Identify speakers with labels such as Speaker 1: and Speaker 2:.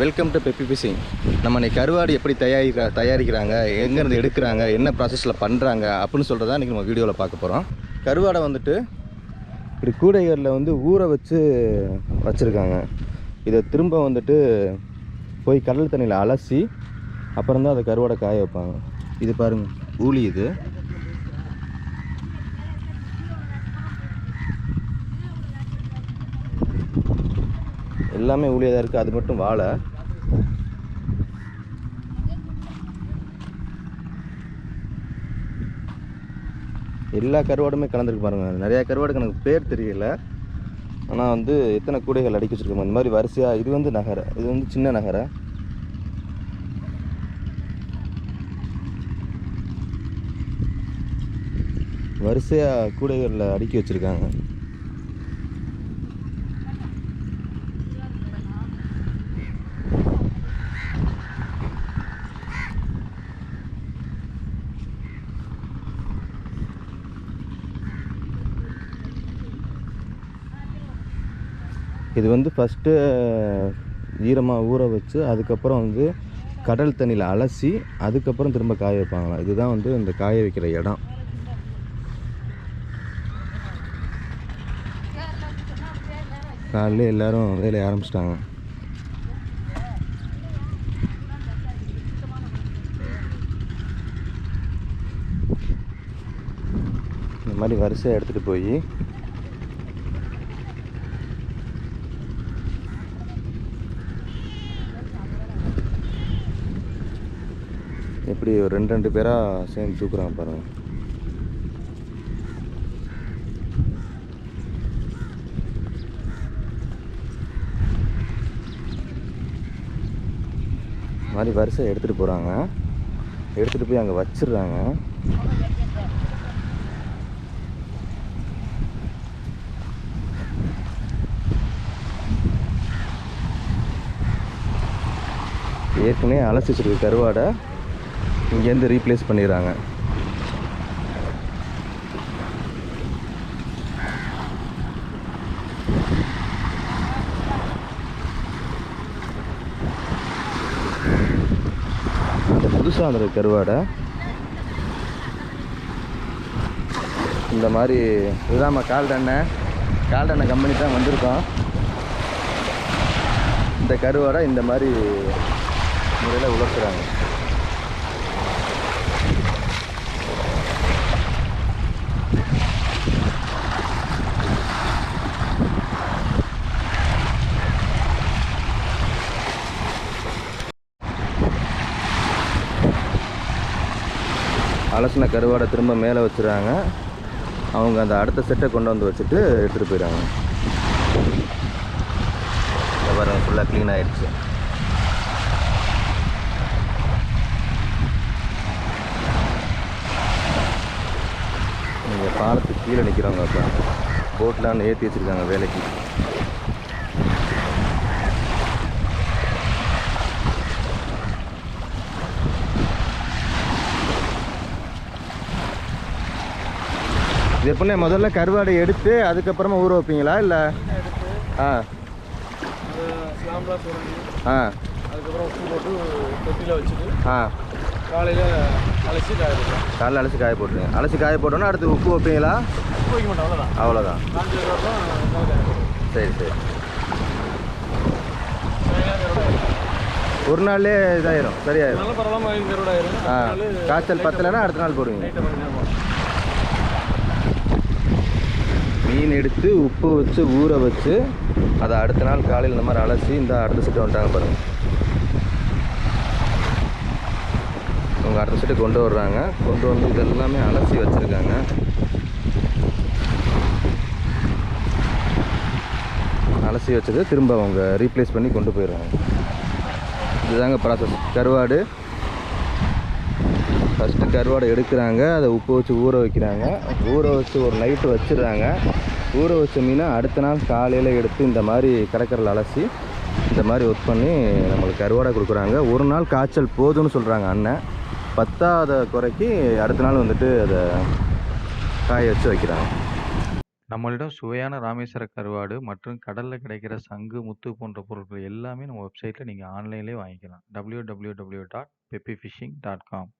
Speaker 1: Welcome to peppy பிசிங் நம்ம இன்னைக்கு கருவாடு எப்படி தயாரிக்கிற தயாரிக்கிறாங்க எங்கேருந்து எடுக்கிறாங்க என்ன ப்ராசஸில் பண்ணுறாங்க அப்படின்னு சொல்கிறதா இன்றைக்கி நம்ம வீடியோவில் பார்க்க போகிறோம் கருவாடை வந்துட்டு இப்படி கூடைகளில் வந்து ஊற வச்சு வச்சுருக்காங்க. இதை திரும்ப வந்துட்டு போய் கடல் தண்ணியில் அலசி அப்புறம் தான் அதை கருவாடை காய வைப்பாங்க. இது பாருங்கள் ஊழி இது. எல்லாமே ஊழியாக தான் இருக்குது அது மட்டும் வாழை. எல்லா கருவாடுமே கலந்துருக்கு பாருங்கள் நிறையா கருவாடுக்கு எனக்கு பேர் தெரியல. ஆனால் வந்து எத்தனை கூடைகள் அடிக்க வச்சுருக்கோம். இந்த மாதிரி வரிசையாக இது வந்து நகரை இது வந்து சின்ன நகரை. வரிசையாக கூடைகளில் அடுக்கி வச்சுருக்காங்க. இது வந்து ஃபஸ்ட்டு ஈரமாக ஊற வச்சு அதுக்கப்புறம் வந்து கடல் தண்ணியில் அலசி அதுக்கப்புறம் திரும்ப காய வைப்பாங்களாம். இதுதான் வந்து இந்த காய வைக்கிற இடம். காலையில் எல்லாரும் வேலையை ஆரம்பிச்சிட்டாங்க. இந்த மாதிரி வரிசையாக எடுத்துகிட்டு போய் எப்படி ஒரு ரெண்டு ரெண்டு பேராக சேர்ந்து தூக்குறாங்க பாருங்கள் மாதிரி வரிசை எடுத்துகிட்டு போகிறாங்க எடுத்துகிட்டு போய் அங்கே வச்சிடுறாங்க. ஏற்கனவே அலசிச்சிருக்கு கருவாடை இங்கேருந்து ரீப்ளேஸ் பண்ணிடுறாங்க. அந்த புதுசாக அந்த கருவாடை. இந்த மாதிரி இதுதான் நம்ம கால்டண்ணை கால்டண்ணை கம்பெனி தான் வந்திருக்கோம். இந்த கருவாடை இந்த மாதிரி முறையில் உலர்த்துறாங்க. அலசின கருவாடை திரும்ப மேலே வச்சுறாங்க. அவங்க அந்த அடுத்த செட்டை கொண்டு வந்து வச்சுட்டு எடுத்துகிட்டு போயிடுறாங்க இந்த பாருங்க ஃபுல்லாக க்ளீன் ஆகிடுச்சு நீங்கள் பாலத்துக்கு கீழே நிற்கிறவங்க அப்போ. போட்லான்னு ஏற்றி வச்சுருக்காங்க வேலைக்கு. இது எப்படின்னா முதல்ல கருவாடை எடுத்து அதுக்கப்புறமா ஊற வைப்பீங்களா இல்லை? ஆ. ஆ.
Speaker 2: அதுக்கப்புறம் உப்பு போட்டு தொட்டியில் வச்சுட்டு
Speaker 1: ஆ.
Speaker 2: காலையில் அலசி காய வைப்போம்
Speaker 1: காலைல அலசி காய போட்டுருங்க அலசி காய போட்டோன்னா அடுத்து உப்பு வைப்பீங்களா?
Speaker 2: உப்பு வைக்க மாட்டோம் அவ்வளோதான்.
Speaker 1: சரி சரி. ஒரு நாள்லேயே இதாயிரும். சரியாயிரும். ஆ. காய்ச்சல் பத்தலைன்னா அடுத்த நாள் போடுவீங்க.
Speaker 2: தண்ணி
Speaker 1: மீன் எடுத்து உப்பு வச்சு ஊற வச்சு அதை அடுத்த நாள் காலையில் இந்த மாதிரி அலசி இந்த அடுத்த செட்டு வந்துட்டாங்க பாருங்கள் அவங்க அடுத்த செட்டு கொண்டு வர்றாங்க. கொண்டு வந்து இதெல்லாமே அலசி வச்சுருக்காங்க. அலசி வச்சது திரும்ப அவங்க ரீப்ளேஸ் பண்ணி கொண்டு போயிடுறாங்க. இதுதாங்க ப்ராசஸ் கருவாடு. ஃபஸ்ட்டு கருவாடை எடுக்கிறாங்க. அதை உப்பு வச்சு ஊற வைக்கிறாங்க. ஊற வச்சு ஒரு நைட்டு வச்சிடுறாங்க. ஊற வச்ச மீனை அடுத்த நாள் காலையில் எடுத்து இந்த மாதிரி கடற்கரையில் அலசி இந்த மாதிரி ஒர்க் பண்ணி நம்மளுக்கு கருவாடை கொடுக்குறாங்க. ஒரு நாள் காய்ச்சல் போதும்னு சொல்கிறாங்க அண்ணன். பத்தாத குறைக்கு அடுத்த நாள் வந்துட்டு அதை காய வச்சு வைக்கிறாங்க.
Speaker 3: நம்மளிடம் சுவையான ராமேஸ்வர கருவாடு மற்றும் கடலில் கிடைக்கிற சங்கு முத்து போன்ற பொருட்கள் எல்லாமே நம்ம வெப்சைட்டில் நீங்கள் ஆன்லைன்லேயே வாங்கிக்கலாம் W W W dot Peppy fishing dot com